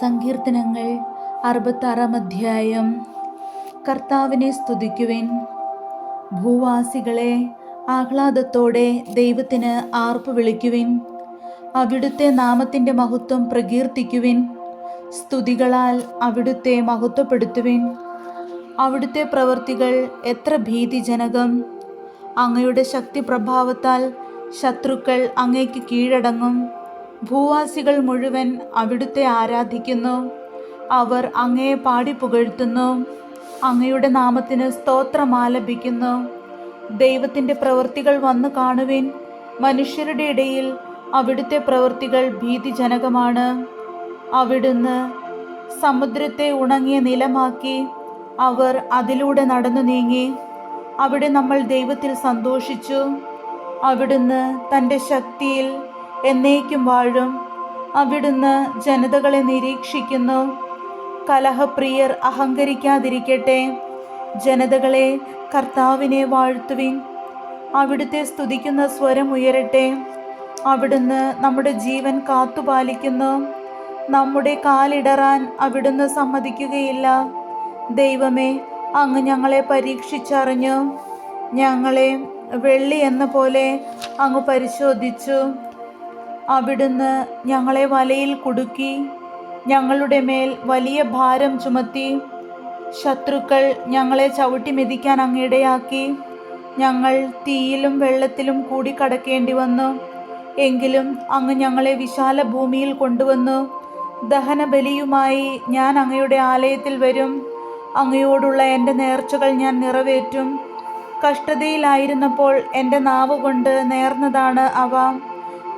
സങ്കീർത്തനങ്ങൾ അറുപത്താറാം അധ്യായം. കർത്താവിനെ സ്തുതിക്കുവിൻ. ഭൂവാസികളെ ആഹ്ലാദത്തോടെ ദൈവത്തിന് ആർപ്പ് വിളിക്കുവിൻ. അവിടുത്തെ നാമത്തിന്റെ മഹത്വം പ്രകീർത്തിക്കുവിൻ. സ്തുതികളാൽ അവിടുത്തെ മഹത്വപ്പെടുത്തുവിൻ. അവിടുത്തെ പ്രവൃത്തികൾ എത്ര ഭീതിജനകം. അങ്ങയുടെ ശക്തി പ്രഭാവത്താൽ ശത്രുക്കൾ അങ്ങേക്ക് കീഴടങ്ങും. ഭൂവാസികൾ മുഴുവൻ അവിടുത്തെ ആരാധിക്കുന്നു. അവർ അങ്ങയെ പാടി പുകഴ്ത്തുന്നു. അങ്ങയുടെ നാമത്തിന് സ്തോത്രമാലപിക്കുന്നു ദൈവത്തിന്റെ പ്രവൃത്തികൾ വന്നു കാണുവിൻ. മനുഷ്യരുടെ ഇടയിൽ അവിടുത്തെ പ്രവൃത്തികൾ ഭീതിജനകമാണ്. അവിടുന്ന് സമുദ്രത്തെ ഉണങ്ങിയ നിലമാക്കി അവർ അതിലൂടെ നടന്നു നീങ്ങി. അവിടെ നമ്മൾ ദൈവത്തിൽ സന്തോഷിച്ചു. അവിടുന്ന് തന്റെ ശക്തിയിൽ എന്നേക്കും വാഴും. അവിടുന്ന് ജനതകളെ നിരീക്ഷിക്കുന്നു. കലഹപ്രിയർ അഹങ്കരിക്കാതിരിക്കട്ടെ. ജനതകളെ കർത്താവിനെ വാഴ്ത്തുവിൻ. അവിടുത്തെ സ്തുതിക്കുന്ന സ്വരം ഉയരട്ടെ. അവിടുന്ന് നമ്മുടെ ജീവൻ കാത്തുപാലിക്കുന്നു. നമ്മുടെ കാലിടറാൻ അവിടുന്ന് സമ്മതിക്കുകയില്ല. ദൈവമേ അങ്ങ് ഞങ്ങളെ പരീക്ഷിച്ചറിഞ്ഞു. ഞങ്ങളെ വെള്ളി എന്ന പോലെ അങ്ങ് പരിശോധിച്ചു. അവിടുന്ന് ഞങ്ങളെ വലയിൽ കുടുക്കി ഞങ്ങളുടെ മേൽ വലിയ ഭാരം ചുമത്തി ശത്രുക്കൾ ഞങ്ങളെ ചവിട്ടി മെതിക്കാൻ അങ്ങിടയാക്കി ഞങ്ങൾ തീയിലും വെള്ളത്തിലും കൂടി കടക്കേണ്ടി വന്നു. എങ്കിലും അങ്ങ് ഞങ്ങളെ വിശാല ഭൂമിയിൽ കൊണ്ടുവന്നു. ദഹനബലിയുമായി ഞാൻ അങ്ങയുടെ ആലയത്തിൽ വരും. അങ്ങയോടുള്ള എന്റെ നേർച്ചകൾ ഞാൻ നിറവേറ്റും. കഷ്ടതയിലായിരുന്നപ്പോൾ എന്റെ നാവ് കൊണ്ട് നേർന്നതാണ് അവ.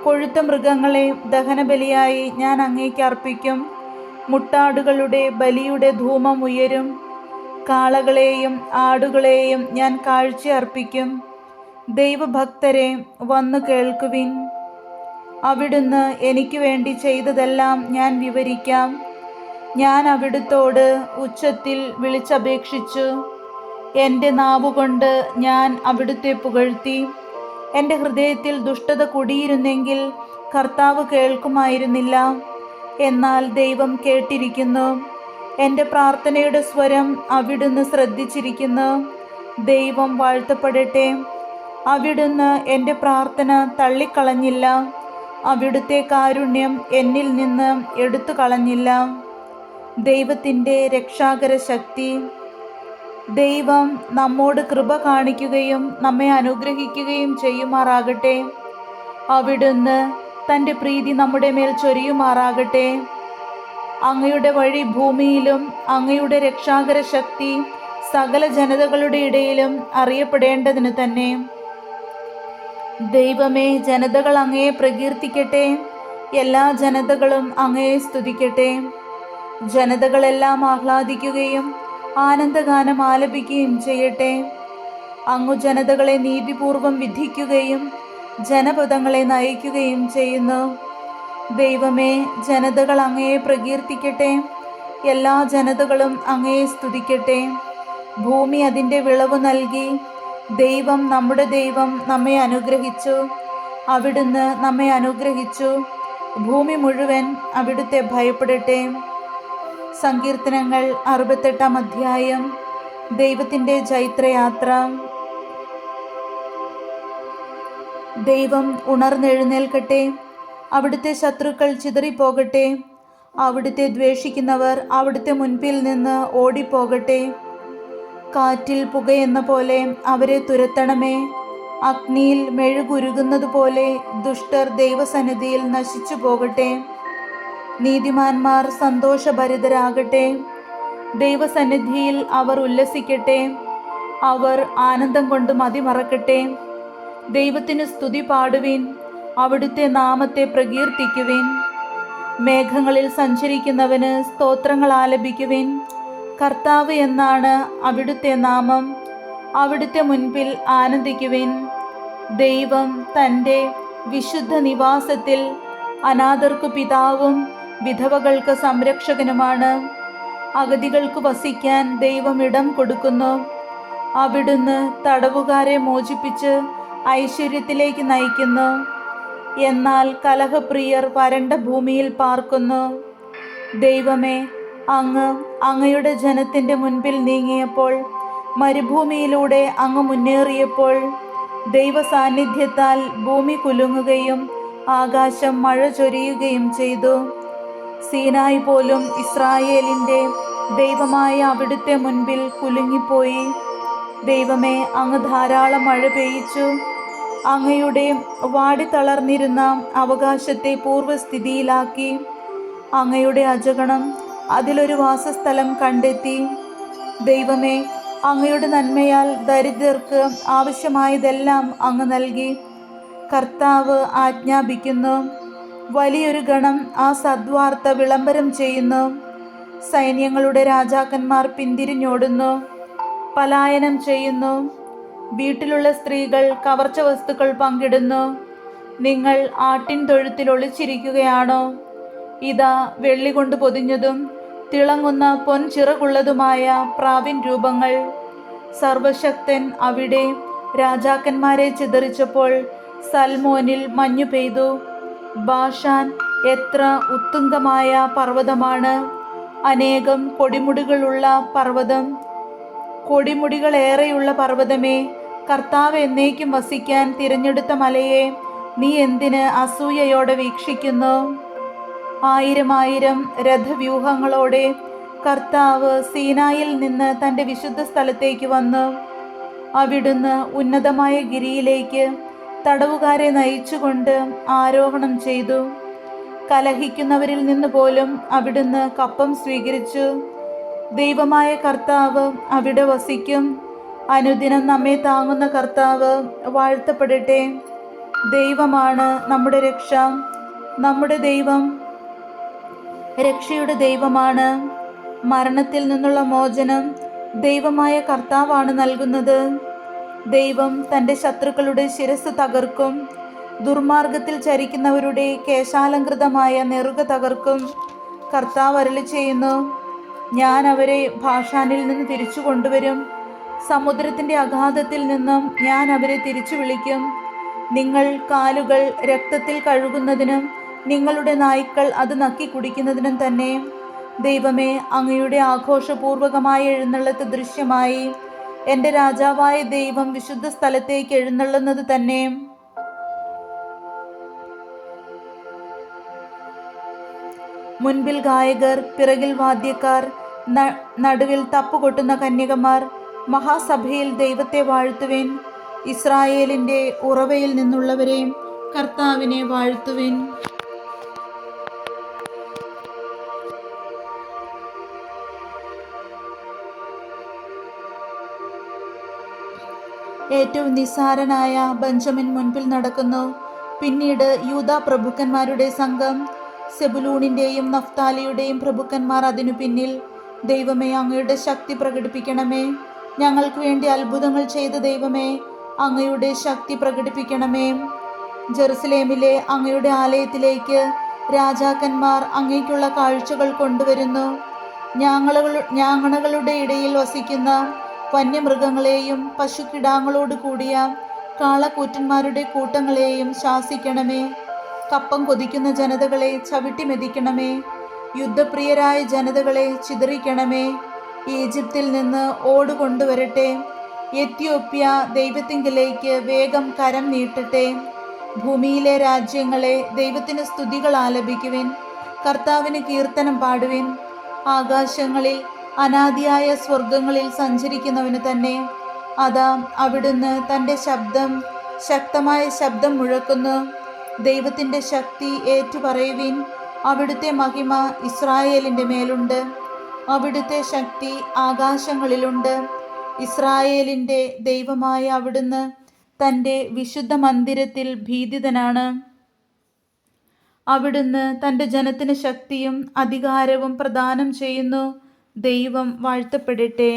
കൊഴുത്ത മൃഗങ്ങളെ ദഹനബലിയായി ഞാൻ അങ്ങേക്ക് അർപ്പിക്കും. മുട്ടാടുകളുടെ ബലിയുടെ ധൂമം ഉയരും. കാളകളെയും ആടുകളെയും ഞാൻ കാഴ്ച അർപ്പിക്കും. ദൈവഭക്തരെ വന്നു കേൾക്കുവിൻ. അവിടുന്ന് എനിക്ക് വേണ്ടി ചെയ്തതെല്ലാം ഞാൻ വിവരിക്കാം. ഞാൻ അവിടുത്തോട് ഉച്ചത്തിൽ വിളിച്ചപേക്ഷിച്ചു. എന്റെ നാവുകൊണ്ട് ഞാൻ അവിടുത്തെ പുകഴ്ത്തി. എന്റെ ഹൃദയത്തിൽ ദുഷ്ടത കുടിയിരുന്നെങ്കിൽ കർത്താവ് കേൾക്കുമായിരുന്നില്ല. എന്നാൽ ദൈവം കേട്ടിരിക്കുന്നു. എന്റെ പ്രാർത്ഥനയുടെ സ്വരം അവിടുന്ന് ശ്രദ്ധിച്ചിരിക്കുന്നു. ദൈവം വാഴ്ത്തപ്പെടട്ടെ. അവിടുന്ന് എന്റെ പ്രാർത്ഥന തള്ളിക്കളഞ്ഞില്ല. അവിടുത്തെ കാരുണ്യം എന്നിൽ നിന്ന് എടുത്തു കളഞ്ഞില്ല ദൈവത്തിന്റെ രക്ഷാകര ശക്തി ദൈവം നമ്മോട് കൃപ കാണിക്കുകയും നമ്മെ അനുഗ്രഹിക്കുകയും ചെയ്യുമാറാകട്ടെ. അവിടുന്ന് തന്റെ പ്രീതി നമ്മുടെ മേൽ ചൊരിയുമാറാകട്ടെ. അങ്ങയുടെ വഴി ഭൂമിയിലും അങ്ങയുടെ രക്ഷാകര ശക്തി സകല ജനതകളുടെ ഇടയിലും അറിയപ്പെടേണ്ടതിന് തന്നെ. ദൈവമേ ജനതകൾ അങ്ങയെ പ്രകീർത്തിക്കട്ടെ. എല്ലാ ജനതകളും അങ്ങയെ സ്തുതിക്കട്ടെ. ജനതകളെല്ലാം ആഹ്ലാദിക്കുകയും ആനന്ദഗാനം ആലപിക്കുകയും ചെയ്യട്ടെ. അങ്ങു ജനതകളെ നീതിപൂർവം വിധിക്കുകയും ജനപദങ്ങളെ നയിക്കുകയും ചെയ്യുന്നു. ദൈവമേ ജനതകൾ അങ്ങയെ പ്രകീർത്തിക്കട്ടെ. എല്ലാ ജനതകളും അങ്ങയെ സ്തുതിക്കട്ടെ. ഭൂമി അതിന്റെ വിളവ് നൽകി. ദൈവം നമ്മുടെ ദൈവം നമ്മെ അനുഗ്രഹിച്ചു. അവിടുന്ന് നമ്മെ അനുഗ്രഹിച്ചു. ഭൂമി മുഴുവൻ അവിടുത്തെ ഭയപ്പെടട്ടെ. സങ്കീർത്തനങ്ങൾ അറുപത്തെട്ടാം അധ്യായം ദൈവത്തിന്റെ ജൈത്രയാത്ര. ദൈവം ഉണർന്നെഴുന്നേൽക്കട്ടെ അവിടുത്തെ ശത്രുക്കൾ ചിതറിപ്പോകട്ടെ അവിടുത്തെ ദ്വേഷിക്കുന്നവർ അവിടുത്തെ മുൻപിൽ നിന്ന് ഓടിപ്പോകട്ടെ. കാറ്റിൽ പുകയെന്ന പോലെ അവരെ തുരത്തണമേ അഗ്നിയിൽ മെഴുകുരുകുന്നത് പോലെ ദുഷ്ടർ ദൈവസന്നിധിയിൽ നശിച്ചു പോകട്ടെ നീതിമാന്മാർ സന്തോഷഭരിതരാകട്ടെ. ദൈവസന്നിധിയിൽ അവർ ഉല്ലസിക്കട്ടെ. അവർ ആനന്ദം കൊണ്ട് മതിമറക്കട്ടെ. ദൈവത്തിന് സ്തുതി പാടുവിൻ. അവിടുത്തെ നാമത്തെ പ്രകീർത്തിക്കുവിൻ. മേഘങ്ങളിൽ സഞ്ചരിക്കുന്നവന് സ്തോത്രങ്ങൾ ആലപിക്കുവിൻ. കർത്താവ് എന്നാണ് അവിടുത്തെ നാമം. അവിടുത്തെ മുൻപിൽ ആനന്ദിക്കുവിൻ. ദൈവം തന്റെ വിശുദ്ധ നിവാസത്തിൽ അനാഥർക്കു പിതാവും വിധവകൾക്ക് സംരക്ഷകനുമാണ്. അഗതികൾക്ക് വസിക്കാൻ ദൈവം ഇടം കൊടുക്കുന്നു. അവിടുന്ന് തടവുകാരെ മോചിപ്പിച്ച് ഐശ്വര്യത്തിലേക്ക് നയിക്കുന്നു. എന്നാൽ കലഹപ്രിയർ വരണ്ട ഭൂമിയിൽ പാർക്കുന്നു. ദൈവമേ അങ്ങ് അങ്ങയുടെ ജനത്തിന്റെ മുൻപിൽ നീങ്ങിയപ്പോൾ മരുഭൂമിയിലൂടെ അങ്ങ് മുന്നേറിയപ്പോൾ ദൈവ സാന്നിധ്യത്താൽ ഭൂമി കുലുങ്ങുകയും ആകാശം മഴ ചൊരിയുകയും ചെയ്തു. സീനായി പോലും ഇസ്രായേലിന്റെ ദൈവമായ അവിടുത്തെ മുൻപിൽ കുലുങ്ങിപ്പോയി. ദൈവമേ അങ്ങ് ധാരാളം മഴ പെയ്യിച്ചു. അങ്ങയുടെ വാടിത്തളർന്നിരുന്ന അവകാശത്തെ പൂർവസ്ഥിതിയിലാക്കി അങ്ങയുടെ അജഗണം അതിലൊരു വാസസ്ഥലം കണ്ടെത്തി. ദൈവമേ അങ്ങയുടെ നന്മയാൽ ദരിദ്രർക്ക് ആവശ്യമായതെല്ലാം അങ്ങ് നൽകി. കർത്താവ് ആജ്ഞാപിക്കുന്നു. വലിയൊരു ഗണം ആ സദ്വാർത്ത വിളംബരം ചെയ്യുന്നു. സൈന്യങ്ങളുടെ രാജാക്കന്മാർ പിന്തിരിഞ്ഞോടുന്നു. പലായനം ചെയ്യുന്നു. വീട്ടിലുള്ള സ്ത്രീകൾ കവർച്ച വസ്തുക്കൾ പങ്കിടുന്നു. നിങ്ങൾ ആട്ടിൻ തൊഴുത്തിൽ ഒളിച്ചിരിക്കുകയാണോ? ഇതാ വെള്ളി കൊണ്ട് പൊതിഞ്ഞതും തിളങ്ങുന്ന പൊൻചിറകുള്ളതുമായ പ്രാവിൻ രൂപങ്ങൾ. സർവശക്തൻ അവിടെ രാജാക്കന്മാരെ ചിതറിച്ചപ്പോൾ സൽമോനിൽ മഞ്ഞു പെയ്തു. ബാഷാൻ എത്ര ഉത്തുംഗമായ പർവതമാണ്. അനേകം കൊടിമുടികളുള്ള പർവതം. കൊടിമുടികളേറെയുള്ള പർവതമേ കർത്താവ് എന്നേക്കും വസിക്കാൻ തിരഞ്ഞെടുത്ത മലയെ നീ എന്തിന് അസൂയയോടെ വീക്ഷിക്കുന്നു? ആയിരം ആയിരം രഥവ്യൂഹങ്ങളോടെ കർത്താവ് സീനായിൽ നിന്ന് തന്റെ വിശുദ്ധ സ്ഥലത്തേക്ക് വന്നു. അവിടുന്ന് ഉന്നതമായ ഗിരിയിലേക്ക് തടവുകാരെ നയിച്ചുകൊണ്ട് ആരോഹണം ചെയ്തു. കലഹിക്കുന്നവരിൽ നിന്ന് പോലും അവിടുന്ന് കപ്പം സ്വീകരിച്ചു. ദൈവമായ കർത്താവ് അവിടെ വസിക്കും. അനുദിനം നമ്മെ താങ്ങുന്ന കർത്താവ് വാഴ്ത്തപ്പെടട്ടെ. ദൈവമാണ് നമ്മുടെ രക്ഷ. നമ്മുടെ ദൈവം രക്ഷയുടെ ദൈവമാണ്. മരണത്തിൽ നിന്നുള്ള മോചനം ദൈവമായ കർത്താവാണ് നൽകുന്നത്. ദൈവം തന്റെ ശത്രുക്കളുടെ ശിരസ് തകർക്കും. ദുർമാർഗത്തിൽ ചരിക്കുന്നവരുടെ കേശാലങ്കൃതമായ നെറുക തകർക്കും. കർത്താവ് അരളി ചെയ്യുന്നു ഞാൻ അവരെ ഭാഷാനിൽ നിന്ന് തിരിച്ചു കൊണ്ടുവരും. സമുദ്രത്തിന്റെ അഗാധത്തിൽ നിന്നും ഞാൻ അവരെ തിരിച്ചു വിളിക്കും. നിങ്ങൾ കാലുകൾ രക്തത്തിൽ കഴുകുന്നതിനും നിങ്ങളുടെ നായ്ക്കൾ അത് നക്കി കുടിക്കുന്നതിനും തന്നെ ദൈവമേ അങ്ങയുടെ ആഘോഷപൂർവകമായ എഴുന്നള്ളത്ത് ദൃശ്യമായി. എന്റെ രാജാവായ ദൈവം വിശുദ്ധ സ്ഥലത്തേക്ക് എഴുന്നള്ളുന്നത് തന്നെ. മുൻപിൽ ഗായകർ പിറകിൽ വാദ്യക്കാർ നടുവിൽ തപ്പുകൊട്ടുന്ന കന്യകമാർ മഹാസഭയിൽ ദൈവത്തെ വാഴ്ത്തുവിൻ ഇസ്രായേലിന്റെ ഉറവയിൽ നിന്നുള്ളവരെയും കർത്താവിനെ വാഴ്ത്തുവിൻ. ഏറ്റവും നിസ്സാരനായ ബെഞ്ചമിൻ മുൻപിൽ നടക്കുന്നു. പിന്നീട് യൂത പ്രഭുക്കന്മാരുടെ സംഘം സെബുലൂണിന്റെയും നഫ്താലിയുടെയും പ്രഭുക്കന്മാർ അതിനു പിന്നിൽ ദൈവമേ അങ്ങയുടെ ശക്തി പ്രകടിപ്പിക്കണമേ. ഞങ്ങൾക്ക് വേണ്ടി അത്ഭുതങ്ങൾ ചെയ്ത ദൈവമേ അങ്ങയുടെ ശക്തി പ്രകടിപ്പിക്കണമേ. ജെറുസലേമിലെ അങ്ങയുടെ ആലയത്തിലേക്ക് രാജാക്കന്മാർ അങ്ങേക്കുള്ള കാഴ്ചകൾ കൊണ്ടുവരുന്നു. ഞാങ്ങളുടെ ഇടയിൽ വസിക്കുന്ന വന്യമൃഗങ്ങളെയും പശുക്കിടാങ്ങളോട് കൂടിയ കാളക്കൂറ്റന്മാരുടെ കൂട്ടങ്ങളെയും ശാസിക്കണമേ. കപ്പം കൊതിക്കുന്ന ജനതകളെ ചവിട്ടി മെതിക്കണമേ. യുദ്ധപ്രിയരായ ജനതകളെ ചിതറിക്കണമേ. ഈജിപ്തിൽ നിന്ന് ഓടുകൊണ്ടുവരട്ടെ. എത്യോപ്യ ദൈവത്തിങ്കിലേക്ക് വേഗം കരം നീട്ടട്ടെ. ഭൂമിയിലെ രാജ്യങ്ങളെ ദൈവത്തിന് സ്തുതികൾ ആലപിക്കുവിൻ. കർത്താവിന് കീർത്തനം പാടുവിൻ. ആകാശങ്ങളിൽ അനാദിയായ സ്വർഗങ്ങളിൽ സഞ്ചരിക്കുന്നവന് തന്നെ അതാ അവിടുന്ന് തന്റെ ശബ്ദം ശക്തമായ ശബ്ദം മുഴക്കുന്നു. ദൈവത്തിന്റെ ശക്തി ഏറ്റുപറയുവിൻ. അവിടുത്തെ മഹിമ ഇസ്രായേലിന്റെ മേലുണ്ട്. അവിടുത്തെ ശക്തി ആകാശങ്ങളിലുണ്ട്. ഇസ്രായേലിന്റെ ദൈവമായ അവിടുന്ന് തന്റെ വിശുദ്ധ മന്ദിരത്തിൽ ഭീതിതനാണ്. അവിടുന്ന് തന്റെ ജനത്തിന് ശക്തിയും അധികാരവും പ്രദാനം ചെയ്യുന്നു. ദൈവം വാഴ്ത്തപ്പെടട്ടെ.